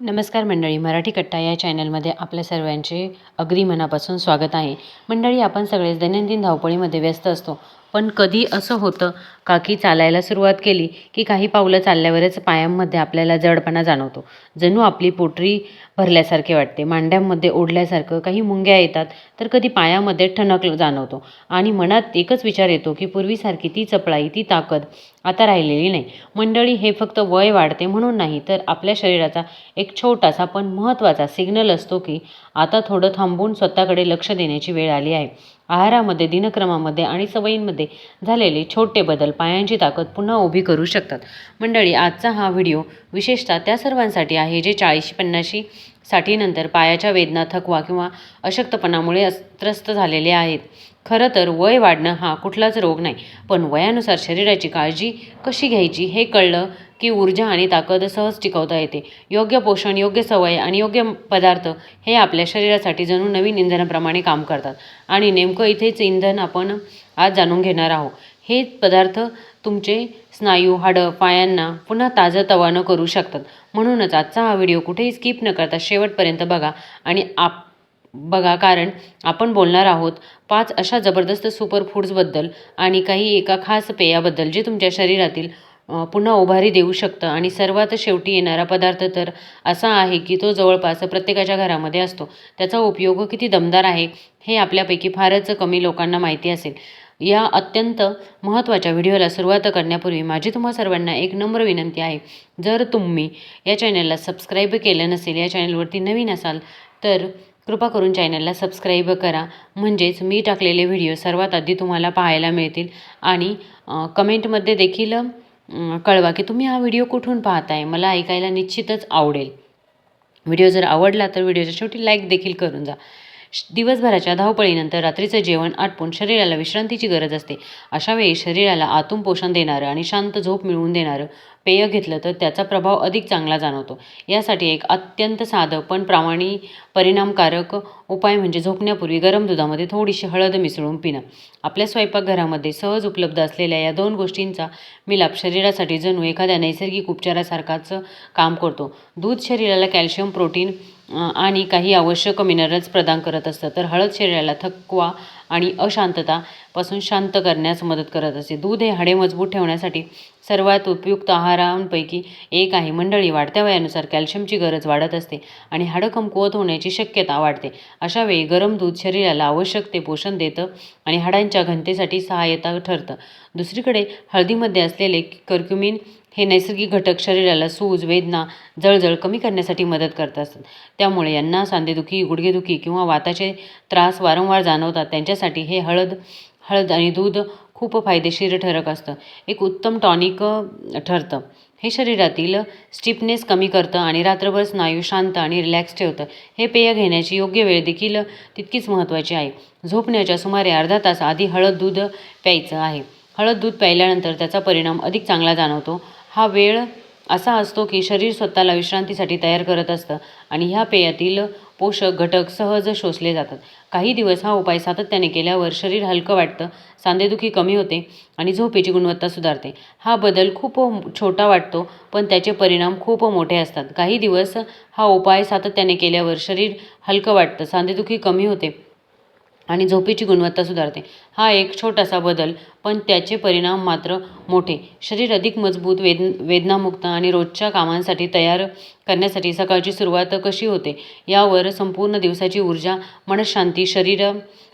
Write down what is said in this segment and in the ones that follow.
नमस्कार मंडळी मराठी कट्टा या चॅनलमध्ये आपल्या सर्वांचे अगदी मनापासून स्वागत आहे. मंडळी आपण सगळेच दैनंदिन धावपळीमध्ये व्यस्त असतो. पण कधी असं होतं का की चालायला सुरुवात केली की काही पावलं चालल्यावरच पायांमध्ये आपल्याला जडपणा जाणवतो. जणू आपली पोटरी भरल्यासारखे वाटते. मांड्यांमध्ये ओढल्यासारखं काही मुंग्या येतात तर कधी पायामध्ये ठणक जाणवतो. आणि मनात एकच विचार येतो की पूर्वीसारखी ती चपळाई ती ताकद आता राहिलेली नाही. मंडळी हे फक्त वय वाढते म्हणून नाही तर आपल्या शरीराचा एक छोटासा पण महत्त्वाचा सिग्नल असतो की आता थोडं थांबून स्वतःकडे लक्ष देण्याची वेळ आली आहे. आहारामध्ये दिनक्रमामध्ये आणि सवयींमध्ये झालेले छोटे बदल पायांची ताकद पुन्हा उभी करू शकतात. मंडळी आजचा हा व्हिडिओ विशेषतः त्या सर्वांसाठी आहे जे चाळीशी पन्नाशी साठीनंतर पायाच्या वेदना थकवा किंवा अशक्तपणामुळे त्रस्त झालेले आहेत. खरं तर वय वाढणं हा कुठलाच रोग नाही पण वयानुसार शरीराची काळजी कशी घ्यायची हे कळलं की ऊर्जा आणि ताकद सहज टिकवता येते. योग्य पोषण योग्य सवय आणि योग्य पदार्थ हे आपल्या शरीरासाठी जणू नवीन इंधनाप्रमाणे काम करतात. आणि नेमकं इथेच इंधन आपण आज जाणून घेणार आहोत. हे पदार्थ तुमचे स्नायू हाडं पायांना पुन्हा ताजं तवानं करू शकतात. म्हणूनच आजचा हा व्हिडिओ कुठेही स्किप न करता शेवटपर्यंत बघा आणि आप बघा कारण आपण बोलणार आहोत पाच अशा जबरदस्त सुपर फूड्सबद्दल आणि काही एका खास पेयाबद्दल जे तुमच्या शरीरातील पुन्हा उभारी देऊ शकतं. आणि सर्वात शेवटी येणारा पदार्थ तर असा आहे की तो जवळपास प्रत्येकाच्या घरामध्ये असतो. त्याचा उपयोग किती दमदार आहे हे आपल्यापैकी फारच कमी लोकांना माहिती असेल. या अत्यंत महत्त्वाच्या व्हिडिओला सुरुवात करण्यापूर्वी माझी तुम्हा सर्वांना एक नम्र विनंती आहे. जर तुम्ही या चॅनलला सबस्क्राईब केलं नसेल या चॅनलवरती नवीन असाल तर कृपा करून चॅनलला सबस्क्राईब करा. म्हणजेच मी टाकलेले व्हिडिओ सर्वात आधी तुम्हाला पाहायला मिळतील आणि कमेंटमध्ये देखील कळवा की तुम्ही हा व्हिडिओ कुठून पाहताय? मला ऐकायला निश्चितच आवडेल. व्हिडिओ जर आवडला तर व्हिडिओच्या शेवटी लाईक देखील करून जा. दिवसभराच्या धावपळीनंतर रात्रीचं जेवण आटपून शरीराला विश्रांतीची गरज असते. अशा वेळी शरीराला आतून पोषण देणारं आणि शांत झोप मिळवून देणारं पेय घेतलं तर त्याचा प्रभाव अधिक चांगला जाणवतो. यासाठी एक अत्यंत साधं पण प्रामाणी परिणामकारक उपाय म्हणजे झोपण्यापूर्वी गरम दुधामध्ये थोडीशी हळद मिसळून पिणं. आपल्या स्वयंपाकघरामध्ये सहज उपलब्ध असलेल्या या दोन गोष्टींचा मिलाप शरीरासाठी जणू एखाद्या नैसर्गिक उपचारासारखाच काम करतो. दूध शरीराला कॅल्शियम प्रोटीन आणि काही आवश्यक मिनरल्स प्रदान करत असतं. तर हळद शरीराला थकवा आणि अशांततापासून शांत करण्यास मदत करत असते. दूध हे हाडे मजबूत ठेवण्यासाठी सर्वात उपयुक्त आहारांपैकी एक आहे. मंडळी वाढत्या वयानुसार कॅल्शियमची गरज वाढत असते आणि हाडं कमकुवत होण्याची शक्यता वाढते. अशा वेळी गरम दूध शरीराला आवश्यक ते पोषण देतं आणि हाडांच्या घनतेसाठी सहाय्यता ठरतं. दुसरीकडे हळदीमध्ये असलेले कर्क्युमिन हे नैसर्गिक घटक शरीराला सूज वेदना जळजळ कमी करण्यासाठी मदत करत असतात. त्यामुळे यांना सांधेदुखी गुडघेदुखी किंवा वाताचे त्रास वारंवार जाणवतात. त्यांच्यासाठी हे हळद हळद आणि दूध खूप फायदेशीर ठरक असतं. एक उत्तम टॉनिक ठरतं. हे शरीरातील स्टिफनेस कमी करतं आणि रात्रभर स्नायू शांत आणि रिलॅक्स ठेवतं. हे पेय घेण्याची योग्य वेळ देखील तितकीच महत्त्वाची आहे. झोपण्याच्या सुमारे अर्धा तास आधी हळद दूध प्यायचं आहे. हळद दूध प्यायल्यानंतर त्याचा परिणाम अधिक चांगला जाणवतो. हा वेळ असा असतो की शरीर स्वतःला विश्रांतीसाठी तयार करत असतं आणि ह्या पेयातील पोषक घटक सहज शोषले जातात. काही दिवस हा उपाय सातत्याने केल्यावर शरीर हलकं वाटतं सांधेदुखी कमी होते आणि झोपेची गुणवत्ता सुधारते. हा बदल खूप छोटा वाटतो पण त्याचे परिणाम खूप मोठे असतात. काही दिवस हा उपाय सातत्याने केल्यावर शरीर हलकं वाटतं सांधेदुखी कमी होते आणि झोपेची गुणवत्ता सुधारते. हा एक छोटासा बदल पण त्याचे परिणाम मात्र मोठे. शरीर अधिक मजबूत वेद वेदनामुक्त आणि रोजच्या कामांसाठी तयार करण्यासाठी सकाळची सुरुवात कशी होते यावर संपूर्ण दिवसाची ऊर्जा मनशांती शरीर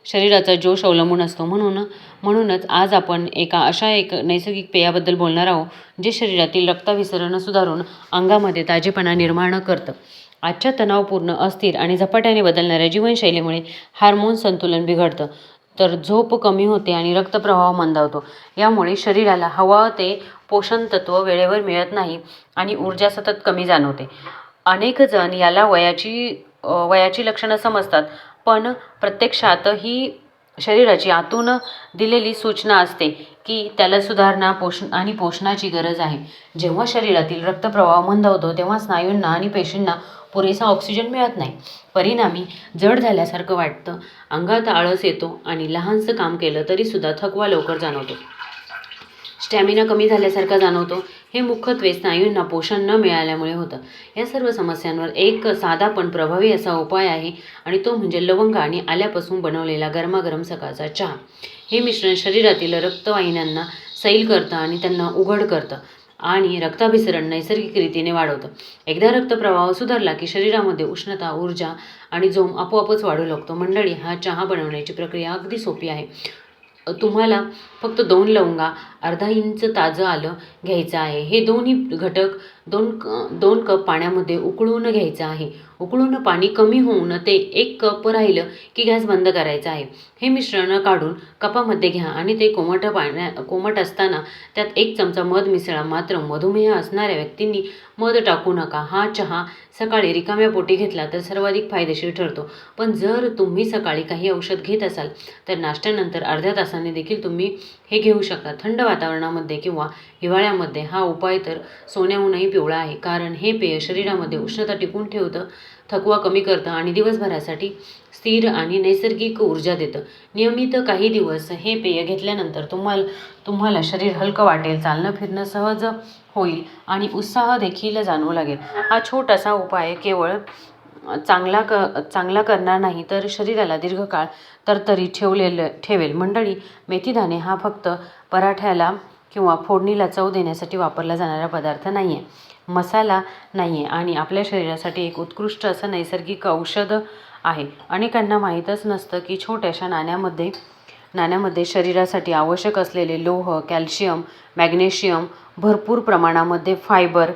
शरीराचा जोश अवलंबून असतो. म्हणून म्हणूनच आज आपण एका अशा एक नैसर्गिक पेयाबद्दल बोलणार आहोत जे शरीरातील रक्ताभिसरण सुधारून अंगामध्ये ताजेपणा निर्माण करतं. आजच्या तणावपूर्ण अस्थिर आणि झपाट्याने बदलणाऱ्या जीवनशैलीमुळे हार्मोन संतुलन बिघडतं. तर झोप कमी होते आणि रक्तप्रवाह मंदावतो. यामुळे शरीराला हवा ते पोषण तत्व वेळेवर मिळत नाही आणि ऊर्जा सतत कमी जाणवते. अनेक जण याला वयाची वयाची लक्षणं समजतात पण प्रत्यक्षात ही शरीराची आतून दिलेली सूचना असते की त्याला सुधारणा पोषण आणि पोषणाची गरज आहे. जेव्हा शरीरातील रक्तप्रवाह मंदावतो तेव्हा स्नायूंना आणि पेशींना पुरेसा ऑक्सिजन मिळत नाही. परिणामी जड झाल्यासारखं वाटतं. अंगात आळस येतो आणि लहानसं काम केलं तरीसुद्धा थकवा लवकर जाणवतो. स्टॅमिना कमी झाल्यासारखा जाणवतो. हे मुख्यत्वे स्नायूंना पोषण न मिळाल्यामुळे होतं. या सर्व समस्यांवर एक साधा पण प्रभावी असा उपाय आहे आणि तो म्हणजे लवंग आणि आल्यापासून बनवलेला गरमागरम सकाळचा चहा. हे मिश्रण शरीरातील रक्तवाहिन्यांना सैल करतं आणि त्यांना उघड करतं. आणि रक्ताभिसरण नैसर्गिक रीतीने वाढवतं. एकदा रक्तप्रवाह सुधारला की शरीरामध्ये उष्णता ऊर्जा आणि जोम आपोआपच वाढू लागतो. मंडळी हा चहा बनवण्याची प्रक्रिया अगदी सोपी आहे. तुम्हाला फक्त दोन लवंगा अर्धा इंच ताजं आलं घ्यायचं आहे. हे दोन्ही घटक दोन क दोन कप पाण्यामध्ये उकळून घ्यायचं आहे. उकळून पाणी कमी होऊन ते एक कप राहिलं की गॅस बंद करायचा आहे. हे मिश्रण काढून कपामध्ये घ्या आणि ते कोमट पाण्या कोमट असताना त्यात एक चमचा मध मिसळा. मात्र मधुमेह असणाऱ्या व्यक्तींनी मध टाकू नका. हा चहा सकाळी रिकाम्या पोटी घेतला तर सर्वाधिक फायदेशीर ठरतो. पण जर तुम्ही सकाळी काही औषध घेत असाल तर नाश्त्यानंतर अर्ध्या तासाने देखील तुम्ही हे घेऊ शकता. थंड वातावरणामध्ये किंवा हिवाळ्यामध्ये हा उपाय तर सोन्याहूनही पिवळा आहे. कारण हे पेय शरीरामध्ये उष्णता टिकून ठेवतं थकवा कमी करतं आणि दिवसभरासाठी स्थिर आणि नैसर्गिक ऊर्जा देतं. नियमित काही दिवस हे पेय घेतल्यानंतर तुम्हाला तुम्हाला शरीर हलकं वाटेल चालणं फिरणं सहज होईल आणि उत्साह देखील जाणवू लागेल. हा छोटासा उपाय केवळ चांगला क चांगला करणार नाही तर शरीराला दीर्घकाळ तरतरी ठेवलेलं ठेवेल. मंडळी मेथीदाणे हा फक्त पराठ्याला किंवा फोडणीला चव देण्यासाठी वापरला जाणारा पदार्थ नाही आहे मसाला नाही आहे आणि आपल्या शरीरासाठी एक उत्कृष्ट असं नैसर्गिक औषध आहे. अनेकांना माहीतच नसतं की छोट्याशा नाण्यामध्ये नाण्यामध्ये शरीरासाठी आवश्यक असलेले लोह कॅल्शियम मॅग्नेशियम भरपूर प्रमाणामध्ये फायबर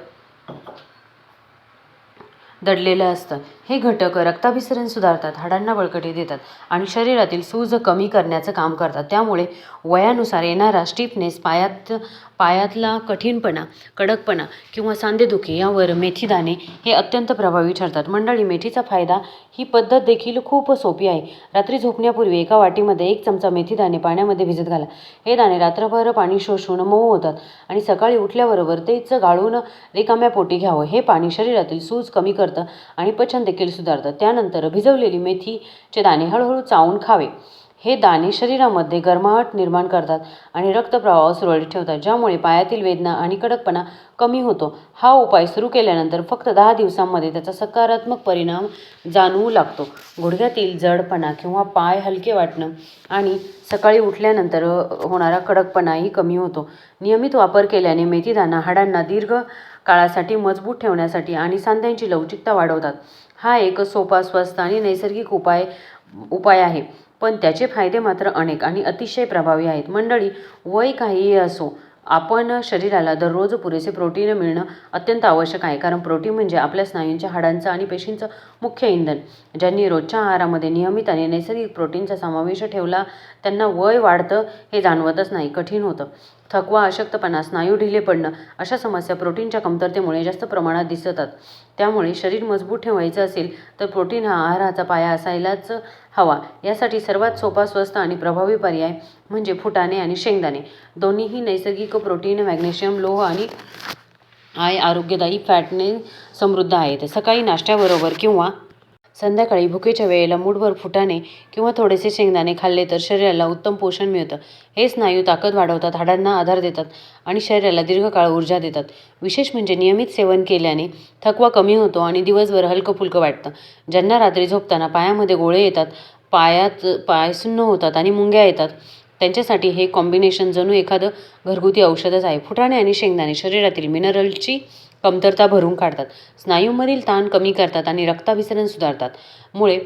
दडलेलं असतं. हे घटक रक्ताभिसरण सुधारतात हाडांना बळकटी देतात आणि शरीरातील सूज कमी करण्याचं काम करतात. त्यामुळे वयानुसार येणारा स्टिफनेस पायात पायातला कठीणपणा कडकपणा किंवा सांधेदुखी यावर मेथीदाणे हे अत्यंत प्रभावी ठरतात. मंडळी मेथीचा फायदा ही पद्धत देखील खूप सोपी आहे. रात्री झोपण्यापूर्वी एका वाटीमध्ये एक चमचा मेथीदाणे पाण्यामध्ये भिजत घाला. हे दाणे रात्रभर पाणी शोषून मऊ होतात आणि सकाळी उठल्याबरोबर तेच गाळून रिकाम्या पोटी घ्यावं. हे पाणी शरीरातील सूज कमी करतं आणि पचन देखील देखील सुधारतं त्यानंतर भिजवलेली मेथीचे दाणे हळूहळू चावून खावे. हे दाणे शरीरामध्ये गरमाहट निर्माण करतात आणि रक्तप्रवाह सुरळीत ठेवतात ज्यामुळे पायातील वेदना आणि कडकपणा कमी होतो. हा उपाय सुरू केल्यानंतर फक्त दहा दिवसांमध्ये त्याचा सकारात्मक परिणाम जाणवू लागतो. गुडघ्यातील जडपणा किंवा पाय हलके वाटणं आणि सकाळी उठल्यानंतर होणारा कडकपणाही कमी होतो. नियमित वापर केल्याने मेथीदाणा हाडांना दीर्घ काळासाठी मजबूत ठेवण्यासाठी आणि सांध्यांची लवचिकता वाढवतात. हा एक सोपा स्वस्त आणि नैसर्गिक उपाय उपाय आहे. पण त्याचे फायदे मात्र अनेक आणि अतिशय प्रभावी आहेत. मंडळी वय काहीही असो आपण शरीराला दररोज पुरेसे प्रोटीन मिळणं अत्यंत आवश्यक आहे. कारण प्रोटीन म्हणजे आपल्या स्नायूंच्या हाडांचं आणि पेशींचं मुख्य इंधन. ज्यांनी रोजच्या आहारामध्ये नियमित आणि नैसर्गिक प्रोटीनचा समावेश ठेवला त्यांना वय वाढतं हे जाणवतच नाही कठीण होतं. थकवा अशक्तपणा स्नायू ढिले पडणं अशा समस्या प्रोटीनच्या कमतरतेमुळे जास्त प्रमाणात दिसतात. त्यामुळे शरीर मजबूत ठेवायचं असेल तर प्रोटीन हा आहाराचा पाया असायलाच हवा. यासाठी सर्वात सोपा स्वस्त आणि प्रभावी पर्याय म्हणजे फुटाणे आणि शेंगदाणे. दोन्हीही नैसर्गिक प्रोटीन मॅग्नेशियम लोह आणि आय आरोग्यदायी फॅटने समृद्ध आहेत. सकाळी नाश्त्याबरोबर किंवा संध्याकाळी भुकेच्या वेळेला मूठभर फुटाणे किंवा थोडेसे शेंगदाणे खाल्ले तर शरीराला उत्तम पोषण मिळतं. हे स्नायू ताकद वाढवतात हाडांना आधार देतात आणि शरीराला दीर्घकाळ ऊर्जा देतात. विशेष म्हणजे नियमित सेवन केल्याने थकवा कमी होतो आणि दिवसभर हलकं फुलकं वाटतं. ज्यांना रात्री झोपताना पायामध्ये गोळे येतात पायात पाय सुन्न होतात आणि मुंग्या येतात. त्यांच्यासाठी हे कॉम्बिनेशन जणू एखादं घरगुती औषधच आहे. फुटाणे आणि शेंगदाणे शरीरातील मिनरलची कमतरता भरून काढतात. स्नायूमधील ताण कमी करतात आणि रक्ताभिसरण सुधारतात. मुळे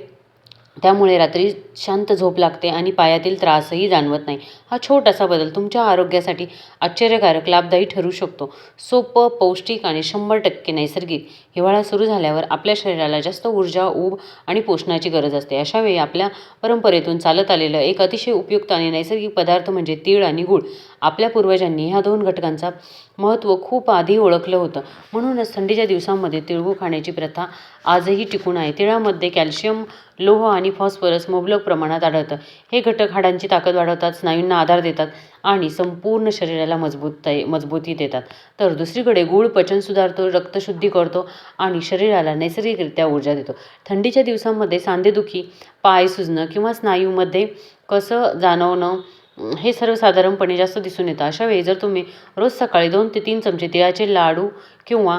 त्यामुळे रात्री शांत झोप लागते आणि पायातील त्रासही जाणवत नाही. हा छोटासा बदल तुमच्या आरोग्यासाठी आश्चर्यकारक लाभदायी ठरू शकतो. सोपं पौष्टिक आणि शंभर टक्के नैसर्गिक हिवाळा सुरू झाल्यावर आपल्या शरीराला जास्त ऊर्जा ऊब आणि पोषणाची गरज असते. अशावेळी आपल्या परंपरेतून चालत आलेलं एक अतिशय उपयुक्त आणि नैसर्गिक पदार्थ म्हणजे तीळ आणि गूळ. आपल्या पूर्वजांनी ह्या दोन घटकांचा महत्त्व खूप आधी ओळखलं होतं. म्हणूनच थंडीच्या दिवसांमध्ये तिळगूळ खाण्याची प्रथा आजही टिकून आहे. तिळामध्ये कॅल्शियम लोह आणि फॉस्फरस मुबलक प्रमाणात आढळतं. हे घटक हाडांची ताकद वाढवतात स्नायूंना आधार देतात आणि संपूर्ण शरीराला मजबूत मजबूती देतात. तर दुसरीकडे गूळ पचन सुधारतो रक्तशुद्धी करतो आणि शरीराला नैसर्गिकरित्या ऊर्जा देतो. थंडीच्या दिवसांमध्ये सांधेदुखी पाय सुजणं किंवा स्नायूमध्ये कसं जाणवणं हे सर्वसाधारणपणे जास्त दिसून येतं. अशा वेळी जर तुम्ही रोज सकाळी दोन ते तीन चमचे तिळाचे लाडू किंवा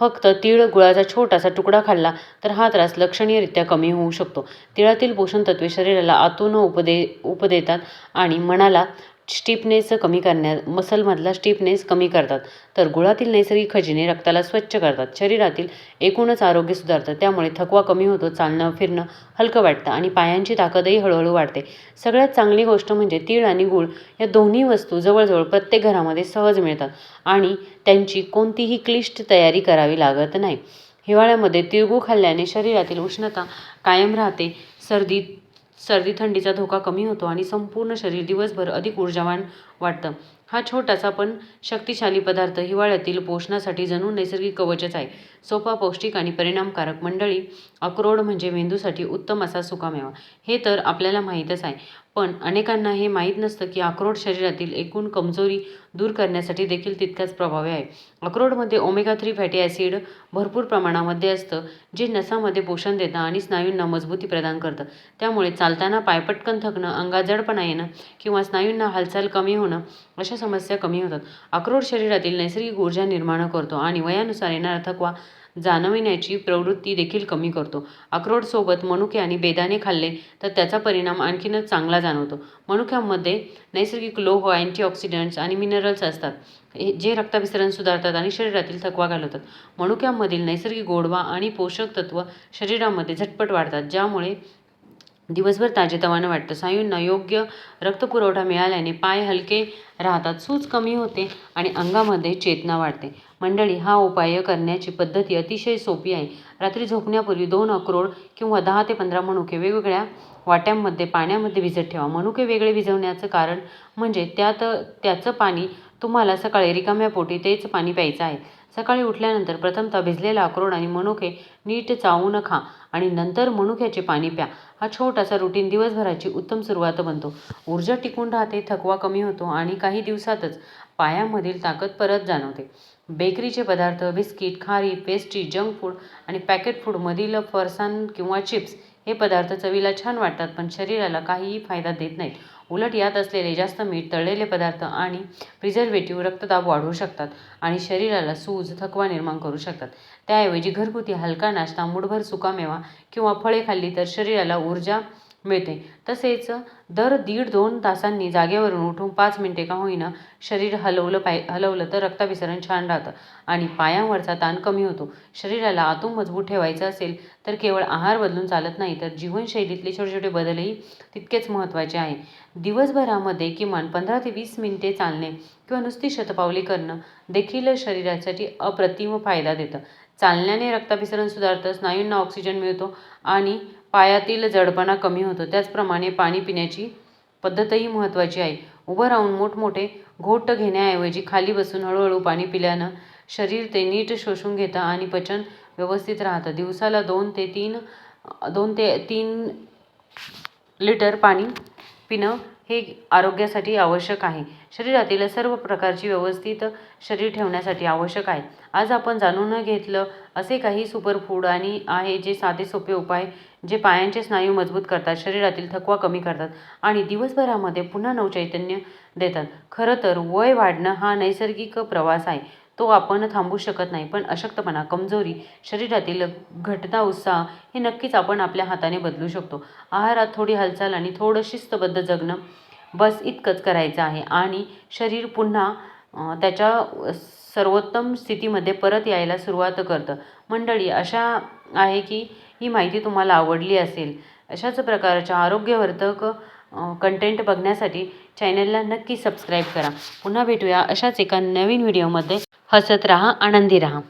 फक्त तीळ गुळाचा छोटासा तुकडा खाल्ला तर हा त्रास लक्षणीयरित्या कमी होऊ शकतो. तिळातील पोषण तत्वे शरीराला आतून उपदे उपदेतात आणि मनाला स्टिफनेस कमी करण्या मसलमधला स्टिफनेस कमी करतात. तर गुळातील नैसर्गिक खजिने रक्ताला स्वच्छ करतात. शरीरातील एकूणच आरोग्य सुधारतं. त्यामुळे थकवा कमी होतो चालणं फिरणं हलकं वाटतं आणि पायांची ताकदही हळूहळू वाढते. सगळ्यात चांगली गोष्ट म्हणजे तीळ आणि गूळ या दोन्ही वस्तू जवळजवळ प्रत्येक घरामध्ये सहज मिळतात आणि त्यांची कोणतीही क्लिष्ट तयारी करावी लागत नाही. हिवाळ्यामध्ये तिळगूळ खाल्ल्याने शरीरातील उष्णता कायम राहते. सर्दी सर्दी थंडीचा धोका कमी होतो आणि संपूर्ण शरीर दिवसभर अधिक ऊर्जावान वाटतं. हा छोटासा पण शक्तिशाली पदार्थ हिवाळ्यातील पोषणासाठी जणू नैसर्गिक कवचच आहे. सोपा पौष्टिक आणि परिणामकारक मंडळी अक्रोड म्हणजे मेंदूसाठी उत्तम असा सुकामेवा. हे तर आपल्याला माहीतच आहे. पण अनेकांना हे माहीत नसतं की अक्रोड शरीरातील एकूण कमजोरी दूर करण्यासाठी देखील तितकाच प्रभावी आहे. अक्रोडमध्ये ओमेगा थ्री फॅटी ॲसिड भरपूर प्रमाणामध्ये असतं जे नसामध्ये पोषण देतं आणि स्नायूंना मजबूती प्रदान करतं. त्यामुळे चालताना पाय पटकन थकणं अंगाजडपणा येणं किंवा स्नायूंना हालचाल कमी होणं अशा समस्या कमी होतात. अक्रोड शरीरातील नैसर्गिक ऊर्जा निर्माण करतो आणि वयानुसार येणारा थकवा जाणविण्याची प्रवृत्ती देखील कमी करतो. अक्रोडसोबत मनुके आणि बेदाणे खाल्ले तर त्याचा परिणाम आणखीनच चांगला जाणवतो. मनुक्यामध्ये नैसर्गिक लोह अँटीऑक्सिडंट्स आणि मिनरल्स असतात हे जे रक्ताभिसरण सुधारतात आणि शरीरातील थकवा घालवतात. मनुक्यामधील नैसर्गिक गोडवा आणि पोषक तत्व शरीरामध्ये झटपट वाढतात ज्यामुळे दिवसभर ताजेतवानं वाटतं. स्नायूंना योग्य रक्तपुरवठा मिळाल्याने पाय हलके राहतात सूज कमी होते आणि अंगामध्ये चेतना वाढते. मंडळी हा उपाय करण्याची पद्धती अतिशय सोपी आहे. रात्री झोपण्यापूर्वी दोन अक्रोड किंवा दहा ते पंधरा मनुके वेगवेगळ्या वाट्यांमध्ये पाण्यामध्ये भिजत ठेवा. मनुके वेगळे भिजवण्याचं कारण म्हणजे त्यात त्याचं पाणी तुम्हाला सकाळी रिकाम्या पोटी तेच पाणी प्यायचं आहे. सकाळी उठल्यानंतर प्रथमतः भिजलेला अक्रोड आणि मनुके नीट चावून खा आणि नंतर मनुक्याचे पाणी प्या. हा छोटासा रुटीन दिवसभराची उत्तम सुरुवात बनतो. ऊर्जा टिकून राहते थकवा कमी होतो आणि काही दिवसातच पायामधील ताकद परत जाणवते. बेकरीचे पदार्थ बिस्किट खारी पेस्ट्री जंक फूड आणि पॅकेट फूडमधील फरसान किंवा चिप्स हे पदार्थ चवीला छान वाटतात पण शरीराला काहीही फायदा देत नाहीत. उलट यात असलेले जास्त मीठ तळलेले पदार्थ आणि प्रिझर्वेटिव्ह रक्तदाब वाढवू शकतात आणि शरीराला सूज थकवा निर्माण करू शकतात. त्याऐवजी घरगुती हलका नाश्ता मुठभर सुकामेवा किंवा फळे खाल्ली तर शरीराला ऊर्जा मिळते. तसेच दर दीड दोन तासांनी जागेवरून उठून पाच मिनिटे का होईना शरीर हलवलं पाय हलवलं तर रक्ताभिसरण छान राहतं आणि पायांवरचा ताण कमी होतो. शरीराला आतून मजबूत ठेवायचं असेल तर केवळ आहार बदलून चालत नाही तर जीवनशैलीतले छोटे छोटे बदलही तितकेच महत्त्वाचे आहे. दिवसभरामध्ये किमान पंधरा ते वीस मिनिटे चालणे किंवा नुसती शतपावली करणं देखील शरीरासाठी अप्रतिम फायदा देतं. चालण्याने रक्ताभिसरण सुधारतं स्नायूंना ऑक्सिजन मिळतो आणि पायातील जडपणा कमी होतो. त्याचप्रमाणे पाणी पिण्याची पद्धतही महत्त्वाची आहे. उभं राहून मोठमोठे घोट घेण्याऐवजी खाली बसून हळूहळू पाणी पिल्यानं शरीर ते नीट शोषून घेतं आणि पचन व्यवस्थित राहतं. दिवसाला दोन ते तीन दोन ते तीन लिटर पाणी पिणं हे आरोग्यासाठी आवश्यक आहे. शरीरातील सर्व प्रकारची व्यवस्थित शरीर ठेवण्यासाठी आवश्यक आहे. आज आपण जाणून घेतलं असे काही सुपरफूड आणि आहे जे साधे सोपे उपाय जे पायांचे स्नायू मजबूत करतात शरीरातील थकवा कमी करतात आणि दिवसभरामध्ये पुन्हा नवचैतन्य देतात. खरं तर वय वाढणं हा नैसर्गिक प्रवास आहे. तो आपण थांबू शकत नाही. पण अशक्तपणा कमजोरी शरीरातील घटना उत्साह हे नक्कीच आपण आपल्या हाताने बदलू शकतो. आहारात थोडी हालचाल आणि थोडं शिस्तबद्ध जगणं बस इतकंच करायचं आहे. आणि शरीर पुन्हा त्याच्या सर्वोत्तम स्थितीमध्ये परत यायला सुरुवात करतं. मंडळी अशा आहे की ही माहिती तुम्हाला आवडली असेल. अशाच प्रकारच्या आरोग्यवर्धक कंटेंट बघण्यासाठी चॅनलला नक्की सबस्क्राईब करा. पुन्हा भेटूया अशाच एका नवीन व्हिडिओमध्ये. हसत राहा आनंदी राहा.